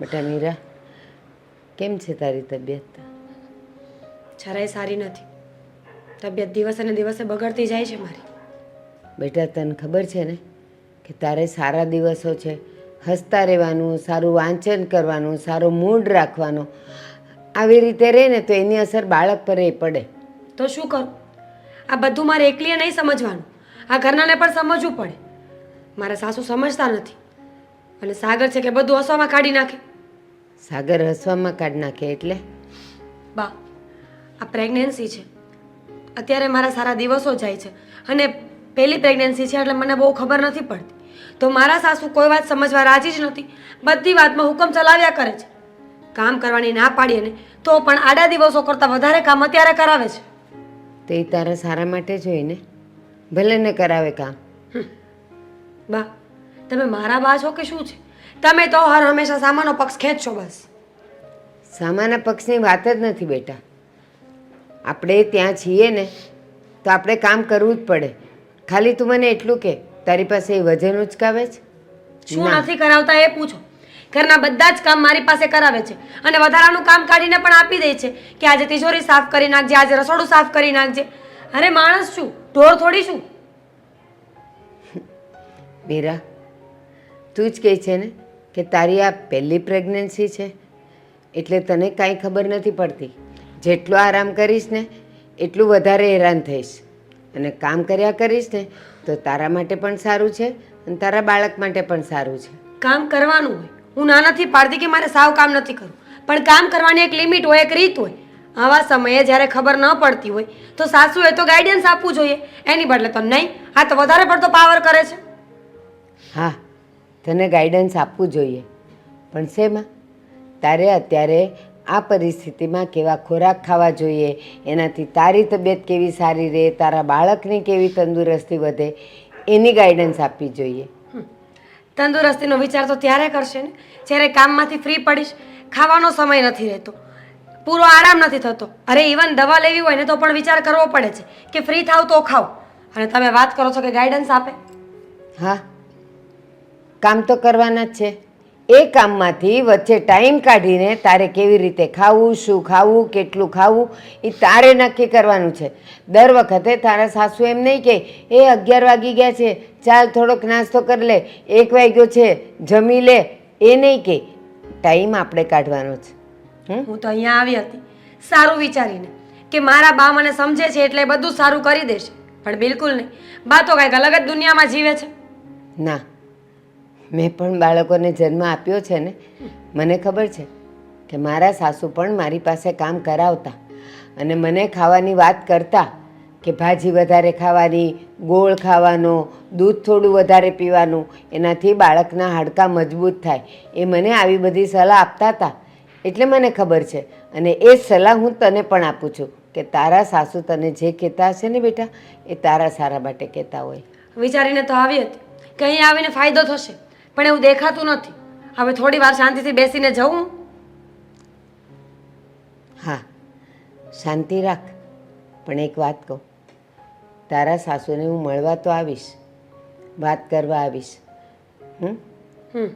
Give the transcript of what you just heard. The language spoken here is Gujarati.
બેટા મીરા કેમ છે તારી તબિયત? જરાય સારી નથી. તબિયત દિવસે ને દિવસે બગડતી જાય છે મારી. બેટા તને ખબર છે ને કે તારે સારા દિવસો છે. હસતા રહેવાનું સારું વાંચન કરવાનું સારો મૂડ રાખવાનો. આવી રીતે રહે ને તો એની અસર બાળક પર એ પડે. તો શું કરું? આ બધું મારે એકલીએ નહીં સમજવાનું. આ ઘરનાને પણ સમજવું પડે. મારા સાસુ સમજતા નથી. અને સાગર છે કે બધું હસવામાં કાઢી નાખે. સાગર હસવામાં કાઢી નાખે એટલે? બા આ પ્રેગ્નન્સી છે. અત્યારે મારા સારા દિવસો જાય છે. અને પહેલી પ્રેગ્નન્સી છે એટલે મને બહુ ખબર નથી પડતી. તો મારા સાસુ કોઈ વાત સમજવા રાજી જ નથી. બધી વાતમાં હુકમ ચલાવ્યા કરે છે. કામ કરવાની ના પાડીએ ને તો પણ આડા દિવસો કરતાં વધારે કામ અત્યારે કરાવે છે. તો એ તારા સારા માટે જોઈને ભલે ને કરાવે કામ. બા તમે મારા બા છો કે શું છે? તમે તો હર હંમેશા સામાનો પક્ષ ખેંચશો બસ. સામાના પક્ષની વાત જ નથી બેટા. આપણે ત્યાં છીએ ને તો આપણે કામ કરવું જ પડે. ખાલી તું મને એટલું કે તારી પાસે એ વજન ઉચકાવે છે? શું નથી કરાવતા એ પૂછો. ઘરના બધા જ કામ મારી પાસે કરાવે છે અને વધારાનું કામ કાઢીને પણ આપી દે છે કે આજે તિજોરી સાફ કરી નાખજે આજે રસોડું સાફ કરી નાખજે. અરે માણસ શું ઢોર થોડી શું મીરા તું જ કહે છે ને કે તારી આ પહેલી પ્રેગ્નન્સી છે? એટલે તને કાંઈ ખબર નથી પડતી. જેટલો આરામ કરીશ ને એટલું વધારે હેરાન થઈશ. અને કામ કર્યા કરીશ ને તો તારા માટે પણ સારું છે અને તારા બાળક માટે પણ સારું છે. કામ કરવાનું હોય. હું ના નથી પાડતી કે મારે સાવ કામ નથી કરવું. પણ કામ કરવાની એક લિમિટ હોય એક રીત હોય. આવા સમયે જ્યારે ખબર ન પડતી હોય તો સાસુએ તો ગાઈડન્સ આપવું જોઈએ. એની બદલે તો નહીં. આ તો વધારે પડતો પાવર કરે છે. હા તને ગાઈડન્સ આપવું જોઈએ. પણ શેમાં તારે અત્યારે આ પરિસ્થિતિમાં કેવા ખોરાક ખાવા જોઈએ એનાથી તારી તબિયત કેવી સારી રહે તારા બાળકની કેવી તંદુરસ્તી વધે એની ગાઈડન્સ આપવી જોઈએ. તંદુરસ્તીનો વિચાર તો ત્યારે કરશે ને જ્યારે કામમાંથી ફ્રી પડીશ ખાવાનો સમય નથી રહેતો પૂરો આરામ નથી થતો. અરે ઇવન દવા લેવી હોય ને તો પણ વિચાર કરવો પડે છે કે ફ્રી થાવ તો ખાવ. અને તમે વાત કરો છો કે ગાઈડન્સ આપે? હા. કામ તો કરવાના જ છે. એ કામમાંથી વચ્ચે ટાઈમ કાઢીને તારે કેવી રીતે ખાવું શું ખાવું કેટલું ખાવું એ તારે નક્કી કરવાનું છે. દર વખતે તારા સાસુ એમ નહીં કે એ અગિયાર વાગી ગયા છે ચાલ થોડોક નાસ્તો કરી લે એક વાગ્યો છે જમી લે. એ નહીં કે ટાઈમ આપણે કાઢવાનો છે. હું તો અહીંયા આવી હતી સારું વિચારીને કે મારા બા મને સમજે છે એટલે બધું સારું કરી દેશે. પણ બિલકુલ નહીં બા તો કાંઈક અલગ જ દુનિયામાં જીવે છે. ના મેં પણ બાળકોને જન્મ આપ્યો છે ને, મને ખબર છે કે મારા સાસુ પણ મારી પાસે કામ કરાવતા અને મને ખાવાની વાત કરતા કે ભાજી વધારે ખાવાની, ગોળ ખાવાનો, દૂધ થોડું વધારે પીવાનું, એનાથી બાળકના હાડકાં મજબૂત થાય. એ મને આવી બધી સલાહ આપતા હતા. એટલે મને ખબર છે. અને એ સલાહ હું તને પણ આપું છું કે તારા સાસુ તને જે કહેતા હશે ને બેટા, એ તારા સારા માટે કહેતા હોય. વિચારીને તો આવી હતી. કે અહીંયા આવીને ફાયદો થશે. પણ એવું દેખાતું નથી. હવે થોડી વાર શાંતિથી બેસીને જવું. હા શાંતિ રાખ. પણ એક વાત કહું. તારા સાસુને હું મળવા તો આવીશ. વાત કરવા આવીશ. હમ? હમ.